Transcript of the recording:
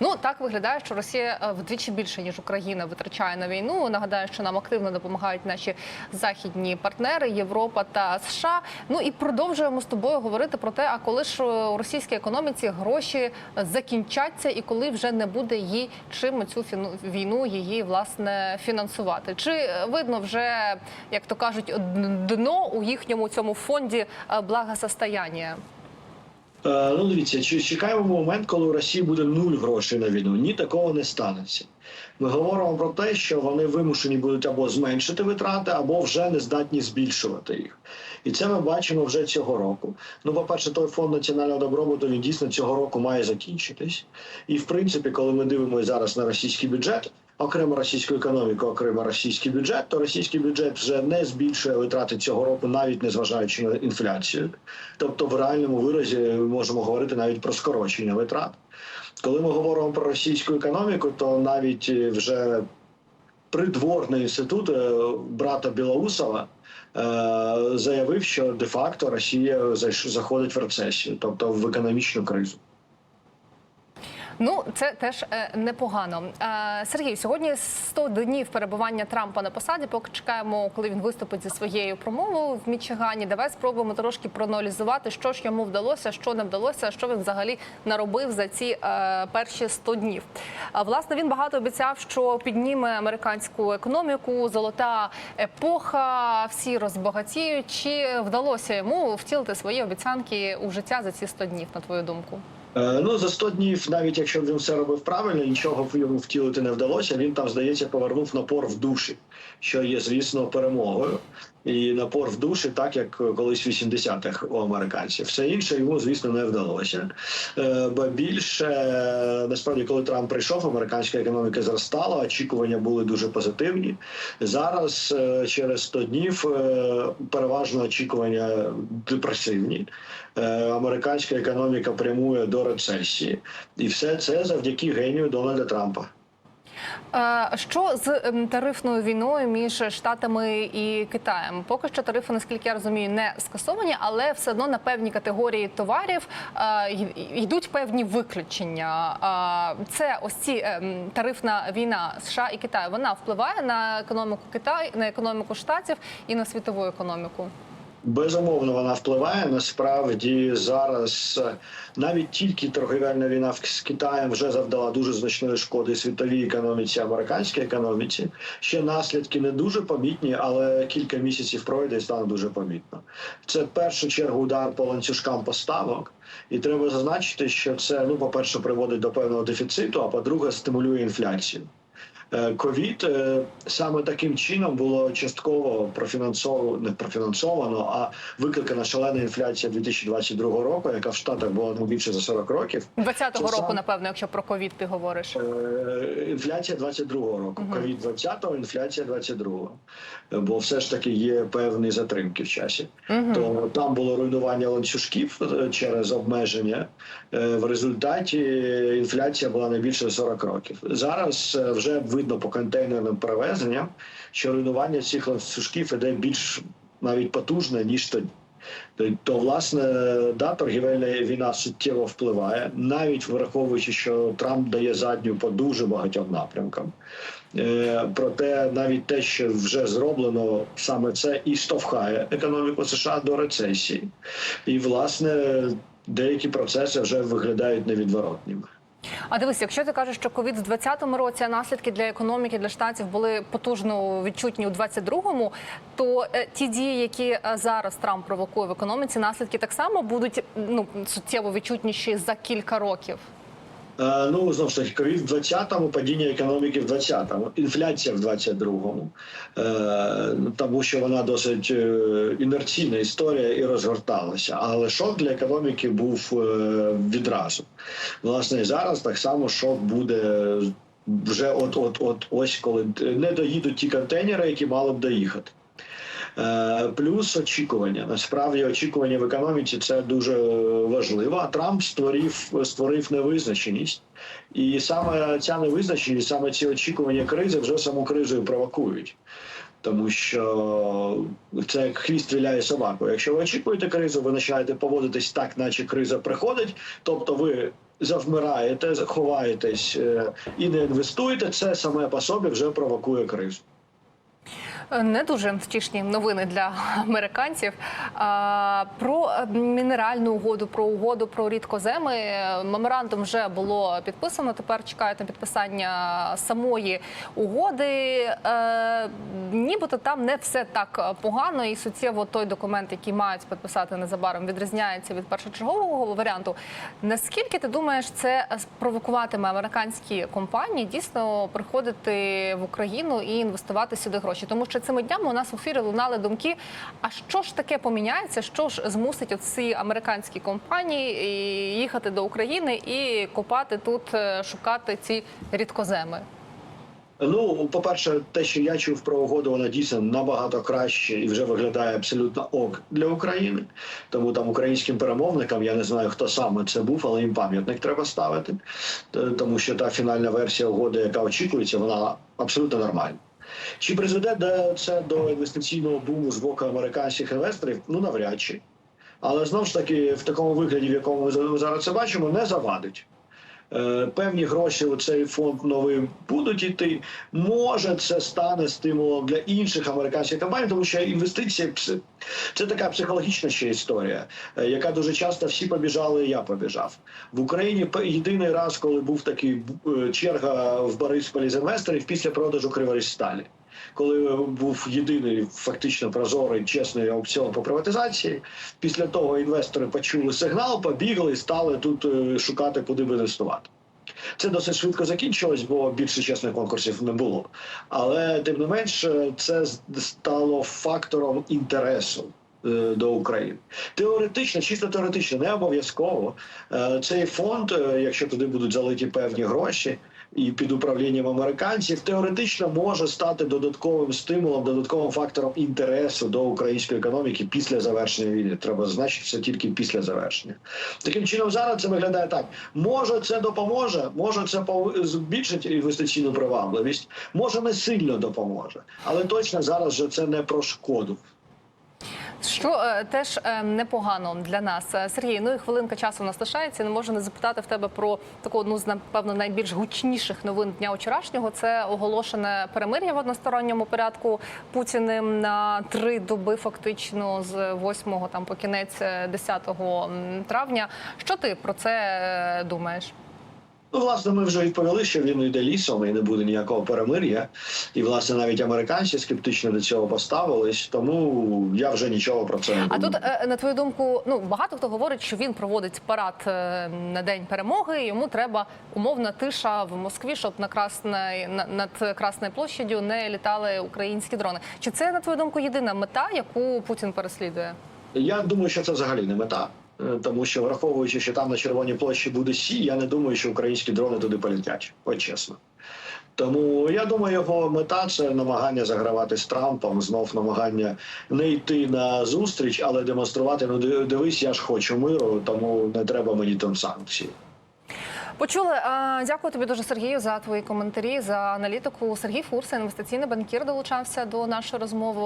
Ну так виглядає, що Росія е, вдвічі більше ніж Україна витрачає на війну. Нагадаю, що нам активно допомагають наші західні партнери Європа та США. Ну і продовжуємо з тобою говорити про те, а коли ж у російській економіці гроші закінчаться, і коли вже не буде їй чим цю війну її власне фінансувати. Чи е, видно вже, як то кажуть, дно у їхньому цьому фонді е, благосостояння? Е, Ну, дивіться, чи чекаємо момент, коли у Росії буде нуль грошей на війну? Ні, такого не станеться. Ми говоримо про те, що вони вимушені будуть або зменшити витрати, або вже не здатні збільшувати їх. І це ми бачимо вже цього року. Ну, по-перше, той фонд національного добробуту він дійсно цього року має закінчитись. І в принципі, коли ми дивимося зараз на російський бюджет, окремо російську економіку, окремо російський бюджет, то російський бюджет вже не збільшує витрати цього року, навіть незважаючи на інфляцію. Тобто, в реальному виразі ми можемо говорити навіть про скорочення витрат. Коли ми говоримо про російську економіку, то навіть вже придворний інститут е, брата Білоусова е, заявив, що де-факто Росія заходить в рецесію, тобто в економічну кризу. Ну, це теж е, непогано. Е, Сергій, сьогодні 100 днів перебування Трампа на посаді. Поки чекаємо, коли він виступить зі своєю промовою в Мічигані. Давай спробуємо трошки проаналізувати, що ж йому вдалося, що не вдалося, що він взагалі наробив за ці е, перші 100 днів. Власне він багато обіцяв, що підніме американську економіку, золота епоха, всі розбагатіють. Чи вдалося йому втілити свої обіцянки у життя за ці 100 днів, на твою думку? Е, Ну за 100 днів, навіть якщо він все робив правильно, нічого йому втілити не вдалося. Він там, здається, повернув напор в душі, що є, звісно, перемогою. І напор в душі, так як колись в 80-х у американців. Все інше йому, звісно, не вдалося. Е, Бо більше насправді, коли Трамп прийшов, американська економіка зростала, очікування були дуже позитивні. Зараз е, через 100 днів е, переважно очікування депресивні. Американська економіка прямує до рецесії, і все це завдяки генію Дональда Трампа. Що з ем, тарифною війною між Штатами і Китаєм? Поки що тарифи, наскільки я розумію, не скасовані, але все одно на певні категорії товарів йдуть певні виключення. Це ось ці ем, тарифна війна США і Китаю. Вона впливає на економіку Китаю, на економіку штатів і на світову економіку. Безумовно, вона впливає. Насправді зараз е, навіть тільки торгівельна війна з Китаєм вже завдала дуже значної шкоди світовій економіці, американській економіці. Ще наслідки не дуже помітні, але кілька місяців пройде і стане дуже помітно. Це в першу чергу удар по ланцюжкам поставок. І треба зазначити, що це ну, по-перше, приводить до певного дефіциту, а по-друге, стимулює інфляцію. Е, Ковід е, саме таким чином було частково профінансовано, не профінансовано, а викликана шалена інфляція 2022 року, яка в Штатах була ну, більше за 40 років. 20-го року, сам- напевно, якщо про ковід ти говориш. Е, Інфляція 22-го року, ковід 20-го, інфляція 22-го. Е, Бо все ж таки є певні затримки в часі. Мгм. То там було руйнування ланцюжків через обмеження. В результаті інфляція була найбільше за 40 років. Зараз вже видно по контейнерним перевезенням, що руйнування цих ланцюжків іде більш навіть потужне ніж тоді. То, власне да, торгівельна війна суттєво впливає, навіть враховуючи, що Трамп дає задню по дуже багатьом напрямкам. Е, проте навіть те, що вже зроблено, саме це і штовхає економіку США до рецесії. І власне деякі процеси вже виглядають невідворотніми. А дивись, якщо ти кажеш, що ковід в 20-му році а наслідки для економіки для штатів були потужно відчутні у 22-му, то е, ті дії, які е, зараз Трамп провокує в економіці, наслідки так само будуть ну суттєво відчутніші за кілька років. Е, Ну знову ж таки, ковід в 20-му, падіння економіки в 20-му, інфляція в 22-му, Е, тому що вона досить е, інерційна історія і розгорталася. Але шок для економіки був відразу. Власне, зараз так само шок буде вже от от от ось коли не доїдуть ті контейнери, які мали б доїхати. Е, Плюс очікування. Насправді очікування в економіці це дуже важливо. А Трамп створив створив невизначеність, і саме ця невизначеність, саме ці очікування кризи вже саму кризу і провокують. Тому що це як хвіст стріляє собаку. Якщо ви очікуєте кризу, ви починаєте поводитись так, наче криза приходить. Тобто ви завмираєте, ховаєтесь е, і не інвестуєте. Це саме по собі вже провокує кризу. Не дуже втішні новини для американців. Про е, мінеральну угоду, про угоду про рідкоземи. Меморандум вже було підписано. Тепер чекають на підписання самої угоди. Е, Нібито там не все так погано, і суттєво той документ, який мають підписати незабаром, відрізняється від першочергового варіанту. Наскільки ти думаєш, це спровокуватиме американські компанії дійсно приходити в Україну і інвестувати сюди гроші? Тому що цими днями у нас в ефірі лунали думки: а що ж таке поміняється? Що ж змусить оці американські компанії їхати до України і копати тут, е, шукати ці рідкоземи? Ну, по-перше, те, що я чув про угоду, вона дійсно набагато краще і вже виглядає абсолютно ок для України. Тому там українським перемовникам я не знаю, хто саме це був, але їм пам'ятник треба ставити. Тому що та фінальна версія угоди, яка очікується, вона абсолютно нормальна. Чи призведе це до інвестиційного буму з боку американських інвесторів? Ну навряд чи. Але знову ж таки, в такому вигляді, в якому ми зараз це бачимо, не завадить. Е, Певні гроші у цей фонд новий будуть йти. Може, це стане стимулом для інших американських компаній, тому що інвестиції це така психологічна ще історія, е, яка дуже часто всі побіжали, я побіжав в Україні. Єдиний раз, коли був такий е, черга в Борисполі з інвесторів після продажу Криворізсталі. Коли був єдиний фактично прозорий чесний аукціон по приватизації, після того інвестори почули сигнал, побігли і стали тут е, шукати, куди б інвестувати. Це досить швидко закінчилось, бо більше чесних конкурсів не було. Але тим не менш, е, це стало фактором інтересу. Е, До України теоретично, чисто теоретично, не обов'язково. Е, Цей фонд, е, якщо туди будуть залиті певні гроші, і під управлінням американців, теоретично може стати додатковим стимулом, додатковим фактором інтересу до української економіки після завершення війни. Треба зазначити це тільки після завершення. Таким чином, зараз це виглядає так: може, це допоможе, може, це збільшить інвестиційну привабливість, може не сильно допоможе, але точно зараз же це не про шкоду. Що е, теж е, непогано для нас, Е, Сергій. Ну і хвилинка часу у нас лишається. Не можу не запитати в тебе про таку одну з напевно найбільш гучніших новин дня вчорашнього. Це оголошене перемир'я в односторонньому порядку Путіним на три доби, фактично з 8 там по кінець е, 10 травня. Що ти про це думаєш? Ну, власне, ми вже відповіли, що він йде лісом і не буде ніякого перемир'я. І, власне, навіть американці скептично до цього поставились, тому я вже нічого про це не А тут, е, на твою думку, ну багато хто говорить, що він проводить парад е, на день перемоги. Йому треба умовна тиша в Москві, щоб на Красної на- над Красною площадю не літали українські дрони. Чи це на твою думку єдина мета, яку Путін переслідує? Я думаю, що це взагалі не мета. Е, Тому що враховуючи, що там на Червоній площі буде сі, я не думаю, що українські дрони туди полетять, от чесно. Тому я думаю, його мета це намагання загравати з Трампом, знов намагання не йти на зустріч, але демонструвати. Ну дивись, я ж хочу миру, тому не треба мені там санкції. Почули. Дякую тобі дуже, Сергію, за твої коментарі, за аналітику. Сергій Фурса, інвестиційний банкір, долучався до нашої розмови.